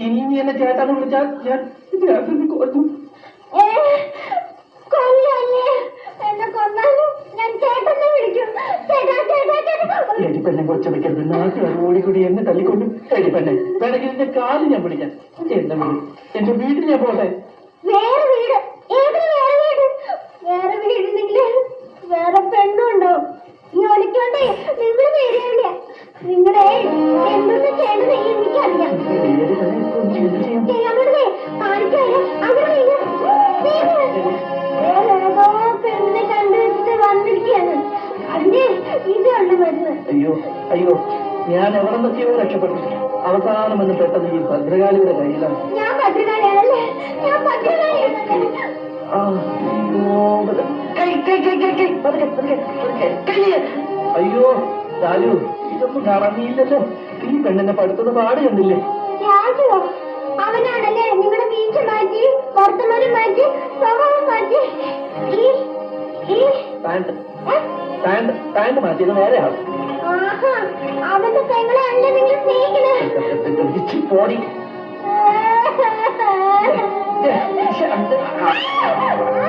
ഇനി നീ എന്നെ ചേട്ടാന്ന് വിളിച്ചാൽ ഞാൻ ചേട്ടന് കൊല്ലും. ഏ, കൊല്ലല്ലേ? എന്നെ കൊന്നാലും ഞാൻ ചേട്ടനെ വിളിക്കും. ചേട്ടാ ചേട്ടാ ചേട്ടാ. എടി പെണ്ണെ കുറച്ച് വെക്കരുത് നാട്ടുകാർ ഓടിക്കൂടി എന്നെ തല്ലിക്കൊണ്ടു. എടി പെണ്ണെ വേണമെങ്കിൽ എന്റെ കാൽ ഞാൻ പിടിക്കാം എന്നെ വിളി എന്റെ വീട്ടിൽ ഞാൻ പോട്ടെ. വേറെ വീട്. വേറെ വീട്? വേറെ വേറെ പെണ്ണുണ്ടോ? ഈ ഒളിക്കോണ്ടേ. നിങ്ങൾ അയ്യോ അയ്യോ. ഞാൻ എവിടെ നിന്നൊക്കെയോ രക്ഷപ്പെട്ടു അവസാനം എന്ന് പെട്ടത് ഈ ഭദ്രകാളിയുടെ കയ്യിലാണ്. അയ്യോ, ലാലു ഇതൊന്നും കറങ്ങിയില്ലല്ലോ ഈ പെണ്ണിനെ പഠിത്തത് പാട് കണ്ടില്ലേ? വർത്തമാനം മാറ്റി സ്വഭാവം മാറ്റി ഈ ഈ പാൻറ് ഏ? പാൻറ് പാൻറ് മാറ്റിയത് വേറെ ആൾ ആഹാ അവന്റെ പെങ്ങളെ അല്ല നിങ്ങൾ സ്നേഹിക്കണേ പോടി ആ